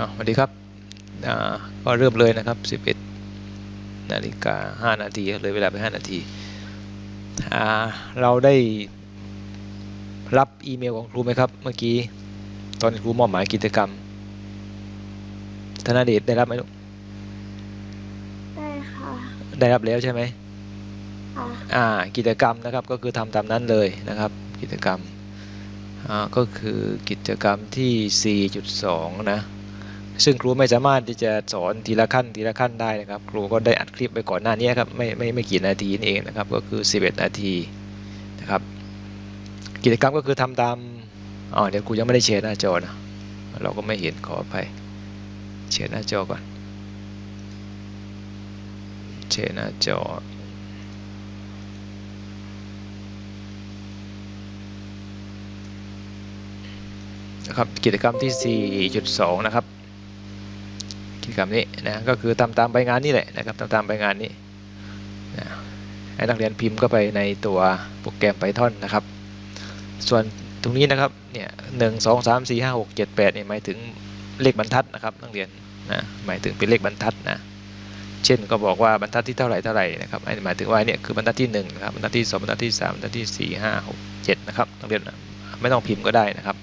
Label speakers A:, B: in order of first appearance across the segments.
A: อ้าวสวัสดีครับอ่าก็เริ่มเลยนะครับ 11 นาฬิกา 5 นาทีเลยเวลาไป 5 นาทีอ่าเราได้รับอีเมลของครูไหมครับ เมื่อกี้ ตอนครูมอบหมายกิจกรรม ธนเดชได้รับไหมลูก
B: ได้ค่ะ
A: ได้รับแล้วใช่ไหม
B: ค่ะ
A: อ่า กิจกรรมนะครับ ก็คือทำตามนั้นเลยนะครับ กิจกรรมอ่าก็คือกิจกรรมที่ 4.2 นะ ซึ่งครูไม่สามารถที่จะสอนทีละขั้นทีละขั้นได้นะครับ ครูก็ได้อัดคลิปไปก่อนหน้านี้ครับไม่ไม่ไม่กี่นาทีนี่เองนะครับ ก็คือ 11 นาทีนะครับ กิจกรรมก็คือทำตามอ๋อเดี๋ยวครูยังไม่ได้แชร์หน้าจอนะเราก็ไม่เห็นขออภัยแชร์หน้าจอก่อนแชร์หน้าจอนะครับกิจกรรมที่ 4.2 นะครับ กิจกรรมนี้นะก็คือตามตามใบงานนี่แหละนะครับตามตามใบงานนี้นะให้นักเรียนพิมพ์เข้าไปในตัวโปรแกรม Python นะครับ ส่วนตรงนี้นะครับเนี่ยหนึ่งสองสามสี่ห้าหกเจ็ดแปดเนี่ยหมายถึงเลขบรรทัดนะครับนักเรียนนะหมายถึงเป็นเลขบรรทัดนะเช่นก็บอกว่าบรรทัดที่เท่าไหร่เท่าไหร่นะครับหมายถึงว่าเนี่ยคือบรรทัดที่หนึ่งนะครับบรรทัดที่สองบรรทัดที่สามบรรทัดที่สี่ห้าหกเจ็ดนะครับนักเรียนไม่ต้องพิมพ์ก็ได้นะครับ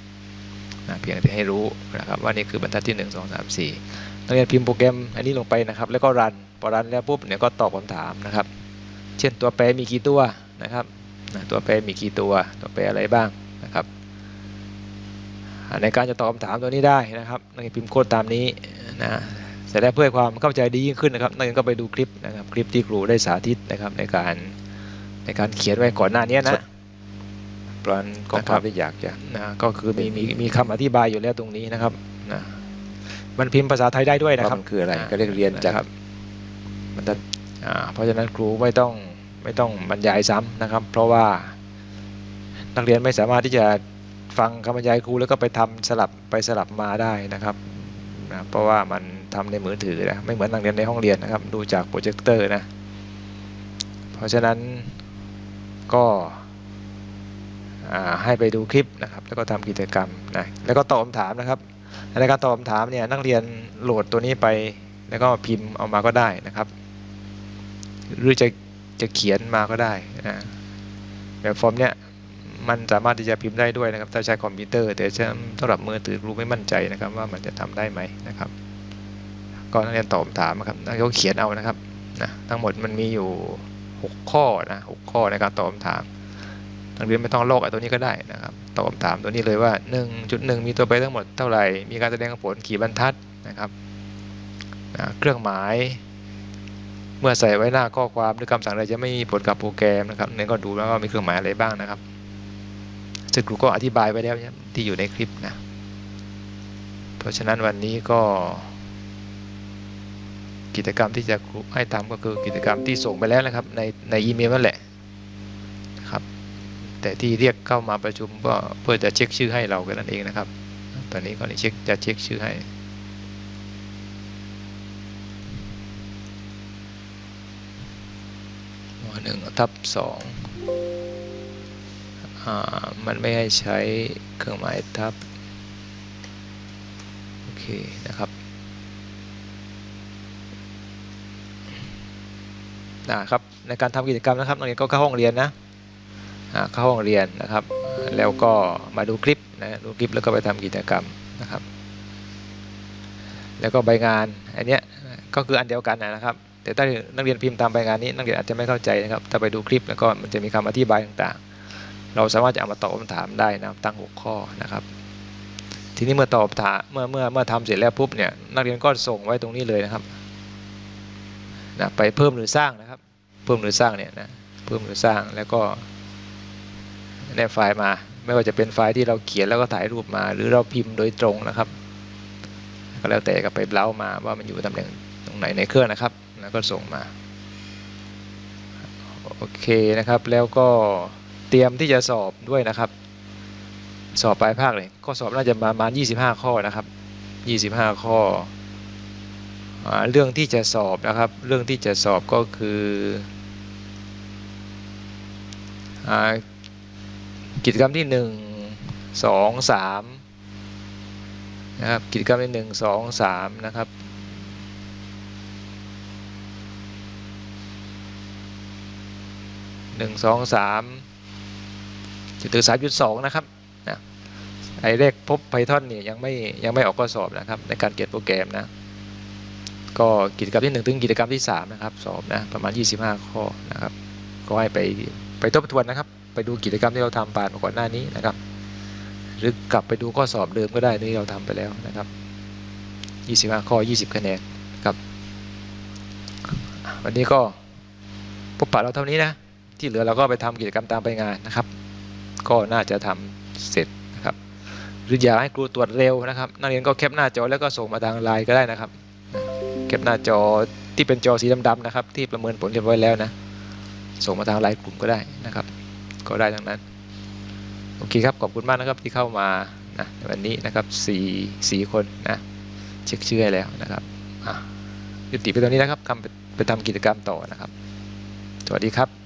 A: นะเพียงแต่ให้รู้นะครับว่านี่คือบรรทัดที่ 1 2 3 4นักเรียนพิมพ์โปรแกรมอันนี้ลงไปนะครับแล้วก็รันพอรันแล้วปุ๊บเนี่ยก็ตอบคำถามนะครับ เช่นตัวแปรมีกี่ตัวนะครับตัวแปรมีกี่ตัวตัวแปรอะไรบ้างนะครับ ในการจะตอบคำถามตัวนี้ได้นะครับนักเรียนพิมพ์โค้ดตามนี้นะเสร็จแล้วเพื่อความเข้าใจดียิ่งขึ้นนะครับนักเรียนก็ไปดูคลิปนะครับคลิปที่ครูได้สาธิตนะครับในการในการเขียนไว้ก่อนหน้านี้นะ ปรันกองทัพที่อยากจะนะก็คือมีมีมีคำอธิบายอยู่แล้วตรงนี้นะครับนะมันพิมพ์ภาษาไทยได้ด้วยนะ
C: ว่า
A: ครับ
C: มันคืออะไรก็เรียกเรียนจากะ
A: ครับมันจะอ่าเพราะฉะนั้นครูไม่ต้องไม่ต้องบรรยายซ้ำนะครับ เพราะว่านักเรียนไม่สามารถที่จะฟังคำบรรยายครูแล้วก็ไปทำสลับไปสลับมาได้นะครับนะเพราะว่ามันทำในมือถือนะไม่เหมือนนักเรียนในห้องเรียนนะครับ ดูจากโปรเจคเตอร์นะ เพราะฉะนั้นก็อ่า ให้ไปดูคลิปนะครับ แล้วก็ทำกิจกรรมนะแล้วก็ตอบคำถามนะครับในการตอบคำถามเนี่ยนักเรียนโหลดตัวนี้ไป แล้วก็พิมพ์เอามาก็ได้นะครับ หรือจะจะเขียนมาก็ได้นะแบบฟอร์มเนี้ยมันสามารถที่จะพิมพ์ได้ด้วยนะครับ ถ้าใช้คอมพิวเตอร์แต่สำหรับมือถือครูไม่มั่นใจนะครับ ว่ามันจะทำได้ไหมนะครับ ก็นักเรียนตอบคำถามนะครับนักเรียนเขียนเอานะครับนะทั้งหมดมันมีอยู่ 6 ข้อนะหกข้อในการตอบคำถาม นักเรียนไม่ต้องลอกไอ้ตัวนี้ก็ได้นะครับตอบคำถามตัวนี้เลยว่า 1.1 มีตัวไปทั้งหมดเท่าไหร่ มีการแสดงผลกี่บรรทัดนะครับนะเครื่องหมาย เมื่อใส่ไว้หน้าข้อความหรือคำสั่งใดจะไม่มีผลกับโปรแกรมนะครับเนี่ยก็ดูแล้วว่ามีเครื่องหมายอะไรบ้างนะครับซึ่งครูก็อธิบายไปแล้วเนี่ยที่อยู่ในคลิปนะเพราะฉะนั้นวันนี้ก็กิจกรรมที่จะให้ทำก็คือกิจกรรมที่ส่งไปแล้วนะครับในในอีเมลนั่นแหละ แต่ที่เรียกเข้ามาประชุมก็เพื่อจะเช็คชื่อให้เรากันนั่นเองนะครับ ตอนนี้ก็เช็คจะเช็คชื่อให้หนึ่งทับสองอ่ามันไม่ให้ใช้เครื่องหมายทับ โอเคนะครับนะครับในการทำกิจกรรมนะครับนักเรียนก็เข้าห้องเรียนนะ เข้าห้องเรียนนะครับ แล้วก็มาดูคลิปนะดูคลิปแล้วก็ไปทำกิจกรรมนะครับ แล้วก็ใบงานอันเนี้ยก็คืออันเดียวกันนะครับ แต่ถ้านักเรียนพิมพ์ตามใบงานนี้นักเรียนอาจจะไม่เข้าใจนะครับถ้าไปดูคลิปแล้วก็มันจะมีคำอธิบายต่างๆ เราสามารถจะเอามาตอบคำถามได้นะตั้งหกข้อนะครับ ทีนี้เมื่อตอบถามเมื่อเมื่อเมื่อทำเสร็จแล้วปุ๊บเนี่ยนักเรียนก็ส่งไว้ตรงนี้เลยนะครับนะไปเพิ่มหรือสร้างนะครับ เพิ่มหรือสร้างเนี่ยนะเพิ่มหรือสร้างแล้วก็ ในไฟล์มา ไม่ว่าจะเป็นไฟล์ที่เราเขียนแล้วก็ถ่ายรูปมา หรือเราพิมพ์โดยตรงนะครับ ก็แล้วแต่ก็ไปเบราว์มาว่ามันอยู่ตำแหน่งตรงไหนในเครื่องนะครับ แล้วก็ส่งมาโอเคนะครับ แล้วก็เตรียมที่จะสอบด้วยนะครับ สอบปลายภาคเลยก็สอบน่าจะประมาณ 25 ข้อนะครับ 25 ข้ออเรื่องที่จะสอบนะครับ เรื่องที่จะสอบก็คืออ่า กิจกรรมที่หนึ่งสองสามนะครับ กิจกรรมที่หนึ่งสองสามนะครับหนึ่งสองสามจุดถือสามจุดสองนะครับนะไอเลขพบไพทอนเนี่ยยังไม่ยังไม่ออกข้อสอบนะครับ ในการเขียนโปรแกรมนะ ก็กิจกรรมที่1ถึงกิจกรรมที่3นะครับสอบนะประมาณ25ข้อนะครับ ก็ให้ไปไปทบทวนนะครับ ไปดูกิจกรรมที่เราทำผ่านมาก่อนหน้านี้นะครับ หรือกลับไปดูข้อสอบเดิมก็ได้ที่เราทำไปแล้วนะครับ25ข้อ 20 คะแนนครับ วันนี้ก็พบปะเราเท่านี้นะ ที่เหลือเราก็ไปทำกิจกรรมตามไปงานนะครับ ก็น่าจะทำเสร็จนะครับ หรืออยากให้ครูตรวจเร็วนะครับ นักเรียนก็แคปหน้าจอแล้วก็ส่งมาทางไลน์ก็ได้นะครับเก็บหน้าจอที่เป็นจอสีดำๆนะครับ ที่ประเมินผลเรียบร้อยแล้วนะ ส่งมาทางไลน์กลุ่มก็ได้นะครับ ก็ได้ทั้งนั้น โอเคครับ ขอบคุณมากนะครับที่เข้ามานะวันนี้นะครับสี่สี่คนนะเช็คชื่อแล้วนะครับอะยุติไปตรงนี้นะครับทำไปทำกิจกรรมต่อนะครับ สวัสดีครับ